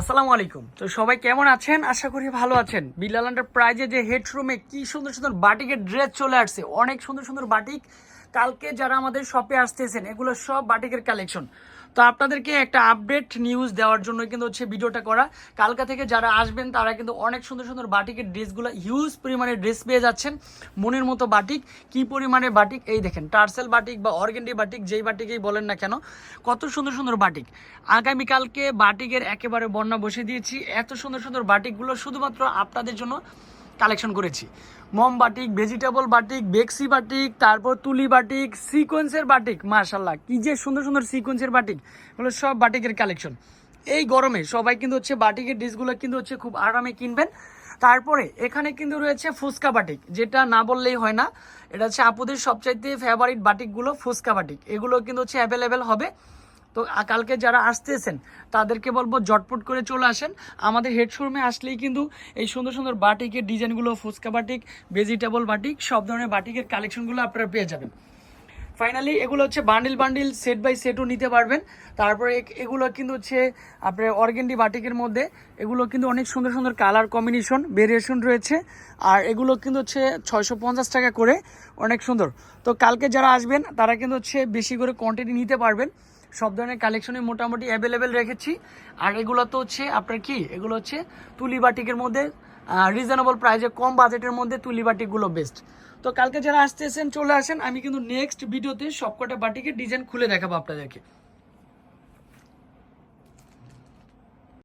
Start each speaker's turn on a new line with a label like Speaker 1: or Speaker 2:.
Speaker 1: আসসালামু আলাইকুম। তো সবাই কেমন আছেন? আশা করি ভালো আছেন। বিলাল প্রাইজে যে হেডরুমে কি সুন্দর সুন্দর বাটিকের ড্রেস চলে আসছে, অনেক সুন্দর সুন্দর বাটিক। কালকে যারা আমাদের শপে আসতেছেন, এগুলো সব বাটিকের কালেকশন তো আপনাদেরকে একটা আপডেট নিউজ দেওয়ার জন্য কিন্তু হচ্ছে ভিডিওটা করা। কালকা থেকে যারা আসবেন, তারা কিন্তু অনেক সুন্দর সুন্দর বাটিকের ড্রেসগুলো হিউজ পরিমাণে ড্রেস পেয়ে যাচ্ছেন। মনের মতো বাটিক। কি পরিমাণে বাটিক? এই দেখেন, টার্সেল বাটিক বা অর্গেন্ডি বাটিক, যেই বাটিকেই বলেন না কেন, কত সুন্দর সুন্দর বাটিক। আগামীকালকে বাটিকের একেবারে বন্যা বসে দিয়েছি। এত সুন্দর সুন্দর বাটিকগুলো শুধুমাত্র আপনাদের জন্য কালেকশন করেছি। মম বাটিক, ভেজিটেবল বাটিক, বেক্সি বাটিক, তারপর তুলি বাটিক, সিকোয়েন্সের বাটিক মার্শাল্লাহ কি যে সুন্দর সুন্দর সিকোয়েন্সের বাটিক, এগুলো সব বাটিকের কালেকশন। এই গরমে সবাই কিন্তু হচ্ছে বাটিকের ডিশগুলো কিন্তু হচ্ছে খুব আরামে কিনবেন। তারপরে এখানে কিন্তু রয়েছে ফুচকা বাটিক, যেটা না বললেই হয় না। এটা হচ্ছে আপুদের সবচাইতে ফেভারিট বাটিকগুলো, ফুচকা বাটিক। এগুলো কিন্তু হচ্ছে অ্যাভেলেবেল হবে। তো কালকে যারা আসতেছেন, তাদেরকে বলব জটপট করে চলে আসেন। আমাদের হেড শোরুমে আসলেই কিন্তু এই সুন্দর সুন্দর বাটিকের ডিজাইনগুলো ফুচকা বাটিক ভেজিটেবল বাটিক, সব ধরনের বাটিকের কালেকশনগুলো আপনারা পেয়ে যাবেন। ফাইনালি এগুলো হচ্ছে বান্ডিল বান্ডিল সেট বাই সেটও নিতে পারবেন। তারপরে এগুলো কিন্তু হচ্ছে আপনার অর্গেন্ডি বাটিকের মধ্যে। এগুলো কিন্তু অনেক সুন্দর সুন্দর কালার কম্বিনেশন ভেরিয়েশন রয়েছে। আর এগুলো কিন্তু হচ্ছে ছয়শো পঞ্চাশ টাকা করে, অনেক সুন্দর। তো কালকে যারা আসবেন, তারা কিন্তু হচ্ছে বেশি করে কোয়ান্টিটি নিতে পারবেন। সব ধরনের কালেকশনই মোটামুটি অ্যাভেলেবেল রেখেছি। আর এগুলো তো হচ্ছে আপনার কি? এগুলো হচ্ছে তুলি বাটিকের মধ্যে রিজনেবল প্রাইসে কম বাজেটের মধ্যে তুলি বাটিকগুলো বেস্ট তো কালকে যারা আসতেছেন চলে আসেন। আমি কিন্তু নেক্সট ভিডিওতে সবকটা বাটিকে ডিজাইন খুলে দেখাবো আপনাদেরকে।